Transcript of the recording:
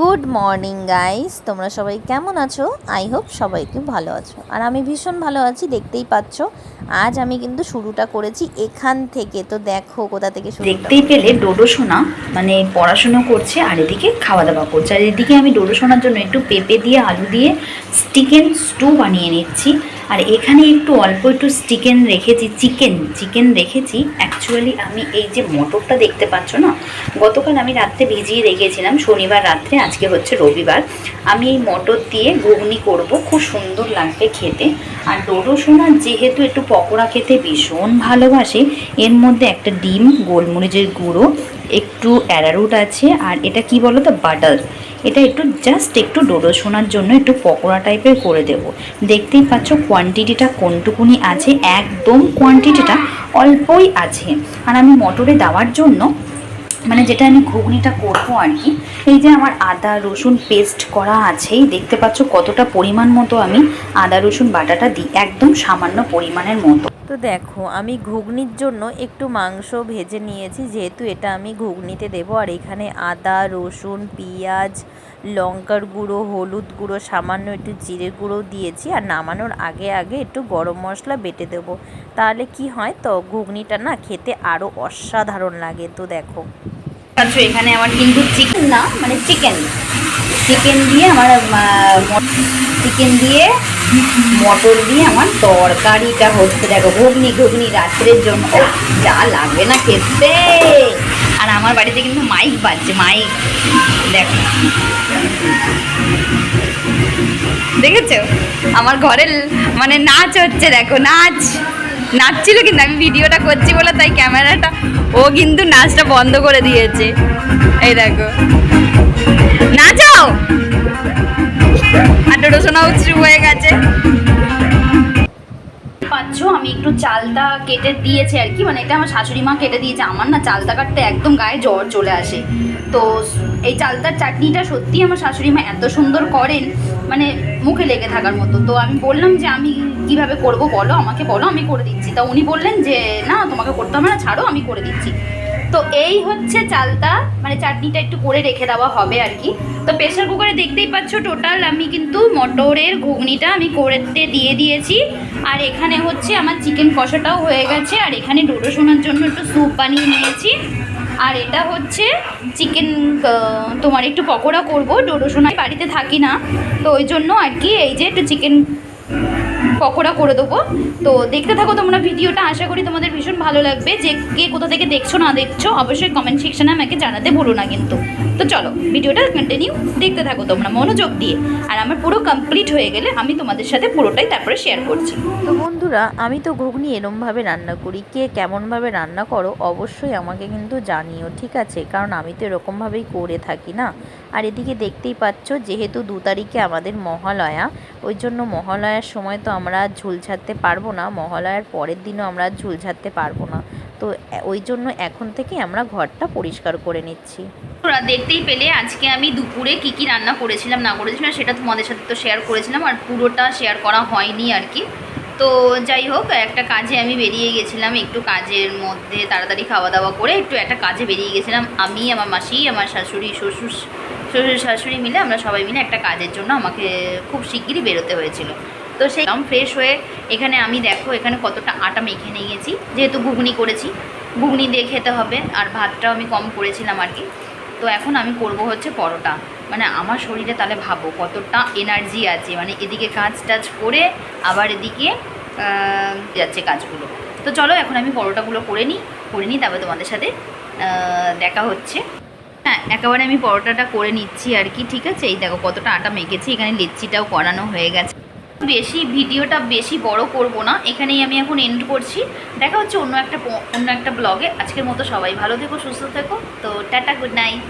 Good morning, guys. তোমরা সবাই কেমন আছো? আই হোপ সবাই একটু ভালো আছো। আর আমি ভীষণ ভালো আছি, দেখতেই পাচ্ছ। আজ আমি কিন্তু শুরুটা করেছি এখান থেকে। তো দেখো কোথা থেকে শুরু দেখতেই পেলে ডোডো সোনা মানে পড়াশুনো করছে আর এদিকে খাওয়া দাওয়া করছে। আর এদিকে আমি ডোডো সোনার জন্য একটু পেঁপে দিয়ে আলু দিয়ে স্টিকেন স্টু বানিয়ে নিচ্ছি। আর এখানে একটু অল্প একটু স্টিকেন রেখেছি চিকেন চিকেন রেখেছি। অ্যাকচুয়ালি আমি এই যে মটরটা দেখতে পাচ্ছ না গতকাল আমি রাত্রে ভিজিয়ে রেখেছিলাম শনিবার রাত্রে আজকে হচ্ছে রবিবার। আমি এই মটর দিয়ে ঘুগনি করব খুব সুন্দর লাগবে খেতে। আর ডোডো সোনা যেহেতু একটু পকোড়া খেতে ভীষণ ভালোবাসে, এর মধ্যে একটা ডিম, গোলমরিচের গুঁড়ো, একটু অ্যারারুট আছে, আর এটা কি বলো তো বাটার। এটা একটু জাস্ট একটু ডোডো সোনার জন্য একটু পকোড়া টাইপের করে দেব। দেখতেই পাচ্ছ কোয়ান্টিটিটা কোনটুকুনি আছে, একদম কোয়ান্টিটিটা অল্পই আছে। আর আমি মটরে দেওয়ার জন্য মানে যেটা আমি ঘুগনিটা করব আর কি, এই যে আমার আদা রসুন পেস্ট করা আছেই, দেখতে পাচ্ছ কতটা পরিমাণ মতো আমি আদা রসুন বাটাটা দিই, একদম সামান্য পরিমাণের মতো। তো দেখো, আমি ঘুগনির জন্য একটু মাংস ভেজে নিয়েছি, যেহেতু এটা আমি ঘুগনিতে দেবো, আর এখানে আদা, রসুন, পেঁয়াজ, লঙ্কার গুঁড়ো, হলুদ গুঁড়ো, সামান্য একটু জিরে গুঁড়ো দিয়েছি, আর নামানোর আগে আগে একটু গরম মশলা বেটে দেবো। তাহলে কি হয়, তো ঘুগনিটা না খেতে আরও অসাধারণ লাগে, তো দেখো। পাচ্ছ এখানে আমার কিন্তু চিকেন না মানে চিকেন চিকেন দিয়ে আমার চিকেন দিয়ে মটর দিয়ে আমার তরকারিটা হচ্ছে। দেখো, ঘুগনি ঘুগনি রাত্রের জন্য। যা লাগবে না খেতে। আর আমার বাড়িতে কিন্তু মাইক বাজছে, মাইক। দেখো। দেখেছ? আমার ঘরের মানে নাচ হচ্ছে, দেখো, নাচ। নাচছিল কিন্তু আমি ভিডিওটা করছি বলে তাই ক্যামেরাটা, ও কিন্তু নাচটা বন্ধ করে দিয়েছে। এই দেখো। নাচাও! আর টোটো শোনাও, শুরু হয়ে গেছে। পাচ্ছ আমি একটু চালটা কেটে দিয়েছি আর কি। মানে এটা আমার শাশুড়ি মা কেটে দিয়েছে। আমার না চালতা কাটতে একদম গায়ে জ্বর চলে আসে। তো এই চালতার চাটনিটা সত্যি আমার শাশুড়ি মা এত সুন্দর করেন মানে মুখে লেগে থাকার মতো। তো আমি বললাম যে, আমি কীভাবে করব বলো? আমাকে বলো, আমি করে দিচ্ছি। তা উনি বললেন যে, না, তোমাকে করতে হবে না, ছাড়ো, আমি করে দিচ্ছি। তো এই হচ্ছে চালটা। মানে চাটনিটা একটু করে রেখে দেওয়া হবে আর কি। তো প্রেশার কুকারে দেখতেই পাচ্ছ টোটাল আমি কিন্তু মটরের ঘুগনিটা আমি করতে দিয়ে দিয়েছি। আর এখানে হচ্ছে আমার চিকেন কষাটাও হয়ে গেছে। আর এখানে ডোডো শোনার জন্য একটু স্যুপ বানিয়ে নিয়েছি। আর এটা হচ্ছে চিকেন তোমার একটু পকোড়া করব। ডোডো সোনায় বাড়িতে থাকি না। তো ওই জন্য আর কি এই যে একটু চিকেন পকোড়া করে দেবো। তো দেখতে থাকো তোমরা ভিডিওটা, আশা করি তোমাদের ভীষণ ভালো লাগবে। যে কে কোথা থেকে দেখছ, না দেখছ, অবশ্যই কমেন্ট সেকশনে আমাকে জানাতে ভুলো না কিন্তু। তো চলো, ভিডিওটা কন্টিনিউ দেখতে থাকো তোমরা মনোযোগ দিয়ে। আর আমার পুরো কমপ্লিট হয়ে গেলে আমি তোমাদের সাথে পুরোটাই তারপরে শেয়ার করছি। তো বন্ধুরা, আমি তো ঘুগনি এরমভাবে রান্না করি। কে কেমনভাবে রান্না করো, অবশ্যই আমাকে কিন্তু জানিও, ঠিক আছে? কারণ আমি তো এরকমভাবেই করে থাকি না? আর এদিকে দেখতেই পাচ্ছ, যেহেতু দু তারিখে আমাদের মহালয়া, ওই জন্য মহালয়ার সময় তো আমরা আর ঝুল ছাড়তে পারব না মহালয়ার পরের দিনও আমরা ঝুল ছাড়তে পারব না। তো ওই জন্য এখন থেকে আমরা ঘরটা পরিষ্কার করে নিচ্ছি। তোরা দেখতেই পেলে আজকে আমি দুপুরে কি কি রান্না করেছিলাম, না করেছিলাম, সেটা তোমাদের সাথে তো শেয়ার করেছিলাম আর পুরোটা শেয়ার করা হয়নি আর কি। তো যাই হোক, একটা কাজে আমি বেরিয়ে গেছিলাম, একটু কাজের মধ্যে তাড়াতাড়ি খাওয়া দাওয়া করে একটু একটা কাজে বেরিয়ে গেছিলাম। আমি, আমার মাসি, আমার শাশুড়ি, শ্বশুর শ্বশুর শাশুড়ি মিলে আমরা সবাই মিলে একটা কাজের জন্য আমাকে খুব শিগগিরই বেরোতে হয়েছিল। তো সেই ফ্রেশ হয়ে এখানে আমি দেখো এখানে কতটা আটা মেখে নিয়ে গেছি যেহেতু ঘুগনি করেছি, ঘুগনি দিয়ে খেতে হবে আর ভাতটাও আমি কম করেছিলাম আর কি। তো এখন আমি করব হচ্ছে পরোটা। মানে আমার শরীরে তাহলে ভাবো কতটা এনার্জি আছে। মানে এদিকে কাজ টাজ করে আবার এদিকে যাচ্ছে কাজগুলো। তো চলো এখন আমি পরোটাগুলো করে নিই করে নিই, তারপরে তোমাদের সাথে দেখা হচ্ছে। হ্যাঁ একেবারে আমি পরোটাটা করে নিচ্ছি আর কি, ঠিক আছে? এই দেখো কতটা আটা মেখেছি, এখানে লিচ্ছিটাও করানো হয়ে গেছে। বেশি, ভিডিওটা বেশি বড় করব না। এখানেই আমি এখন এন্ড করছি। দেখা হচ্ছে অন্য একটা অন্য একটা ব্লগে আজকের মতো সবাই ভালো থেকো, সুস্থ থেকো। তো টাটা গুড নাইট